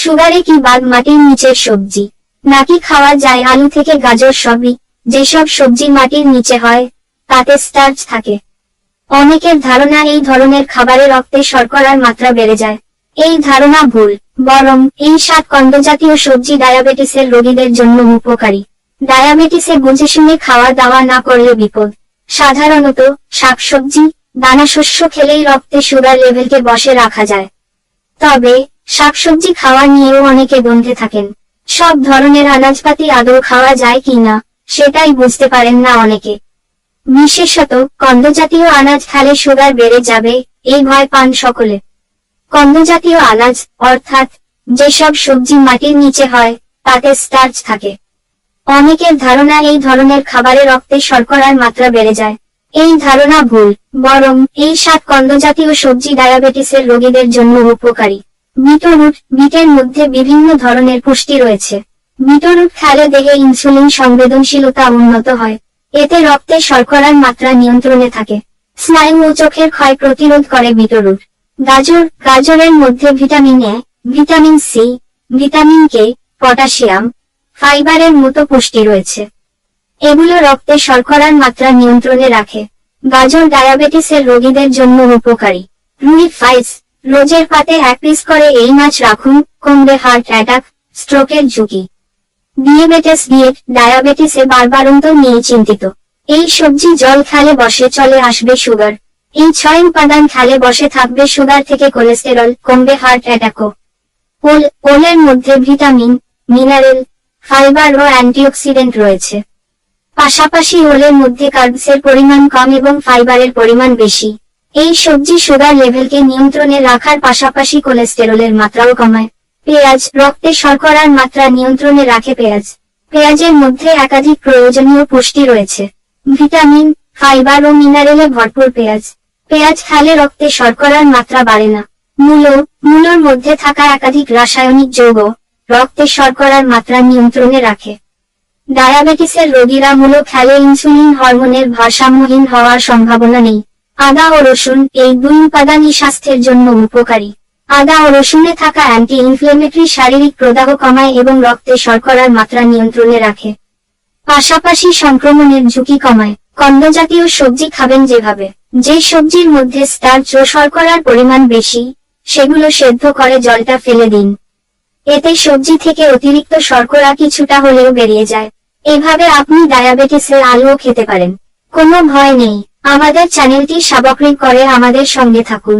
সুগারে কি বাদ মাটির নিচের সবজি? নাকি খাওয়া যায় আলু থেকে গাজর সবই? যেসব সবজি মাটির নিচে হয়, তাতে স্টার্চ থাকে। অনেকের ধারণা এই ধরনের খাবারে রক্তে শর্করার মাত্রা বেড়ে যায়। এই ধারণা ভুল, বরং এই সাত কন্ডজাতীয় সবজি ডায়াবেটিসের রোগীদের জন্য উপকারী। ডায়াবেটিসে বুঝে শুনে খাওয়া দাওয়া না করলে বিপদ। সাধারণত শাকসবজি দানাশস্য খেলেই রক্তে সুগার লেভেলকে বসে রাখা যায়। তবে শাকসবজি খাওয়া নিয়েও অনেকে বন্ধে থাকেন। সব ধরনের আনাজপাতি আদৌ খাওয়া যায় কি না, সেটাই বুঝতে পারেন না অনেকে। বিশেষত, কন্দজাতীয় আনাজ খেলে সুগার বেড়ে যাবে, এই ভয় পান সকলে। কন্দজাতীয় আনাজ, অর্থাৎ, যেসব সবজি মাটির নিচে হয়, তাতে স্টার্চ থাকে। অনেকের ধারণা এই ধরনের খাবারে রক্তে শর্করার মাত্রা বেড়ে যায়। এই ধারণা ভুল, বরং এই সাত কন্দজাতীয় সবজি ডায়াবেটিসের রোগীদের জন্য উপকারী। বিটরুট বিটের মধ্যে বিভিন্ন ধরনের পুষ্টি রয়েছে। বিটরুট খেলে দেহে ইনসুলিন সংবেদনশীলতা উন্নত হয়। এতে রক্তে শর্করার মাত্রা নিয়ন্ত্রণে থাকে। স্নায়ু ও চোখের ক্ষয় প্রতিরোধ করে বিটরুট গাজর, গাজরের মধ্যে vitamin A, vitamin C, vitamin K, potassium, ফাইবারের মতো পুষ্টি রয়েছে। এগুলো রক্তে শর্করার মাত্রা নিয়ন্ত্রণে রাখে। গাজর ডায়াবেটিসের রোগীদের জন্য উপকারী। রুই ফাইস রোজের পাতে এক পিস করে এই মাছ রাখুন কমবে হার্ট অ্যাটাক, স্ট্রোকের ঝুঁকি। ডিয়াবেটিস ডিয়েট ডায়াবেটিসে বারবারন্ত নিয়ে চিন্তিত। এই সবজি জল খেলে বসে চলে আসবে সুগার এই ছয় উপাদান খেলে বসে থাকবে সুগার থেকে কোলেস্টেরল কমবে হার্ট অ্যাটাকও। ওল, ওলের মধ্যে ভিটামিন মিনারেল ফাইবার ও অ্যান্টিঅক্সিডেন্ট রয়েছে। পাশাপাশি ওলের মধ্যে কার্বসের পরিমাণ কম এবং ফাইবারের পরিমাণ বেশি। এই সবজি সুগার লেভেলকে নিয়ন্ত্রণে রাখার পাশাপাশি কোলেস্টেরলের মাত্রাও কমায়। পেঁয়াজ, রক্তে শর্করার মাত্রা নিয়ন্ত্রণে রাখে পেঁয়াজ। পেঁয়াজের মধ্যে একাধিক প্রয়োজনীয় পুষ্টি রয়েছে। ভিটামিন, ফাইবার ও মিনারেলে ভরপুর পেঁয়াজ। পেঁয়াজ খেলে রক্তে শর্করার মাত্রা বাড়ে না। মূলো, মূলোর মধ্যে থাকা একাধিক রাসায়নিক যৌগ রক্তে শর্করার মাত্রা নিয়ন্ত্রণে রাখে। ডায়াবেটিসের রোগীরা মূলো খেলে ইনসুলিন হরমোনের ভারসাম্যহীন হওয়ার সম্ভাবনা নেই। আদা ও রসুন এই দুই উপাদানই স্বাস্থ্যের জন্য উপকারী। আদা ও রসুনে থাকা অ্যান্টি ইনফ্লেমেটরি শারীরিক প্রদাহ কমায় এবং রক্তে শর্করার মাত্রা নিয়ন্ত্রণে রাখে। পাশাপাশি সংক্রমণের ঝুঁকি কমায়। কন্দ সবজি খাবেন যেভাবে। যে সবজির মধ্যে স্টার্চ ও শর্করার পরিমাণ বেশি, সেগুলো সেদ্ধ করে জলটা ফেলে দিন। এতে সবজি থেকে অতিরিক্ত শর্করা কিছুটা হলেও বেরিয়ে যায়। এভাবে আপনি ডায়াবেটিসের আলুও খেতে পারেন। কোনো ভয় নেই। আমাদের চ্যানেলটি সাবস্ক্রাইব করে আমাদের সঙ্গে থাকুন।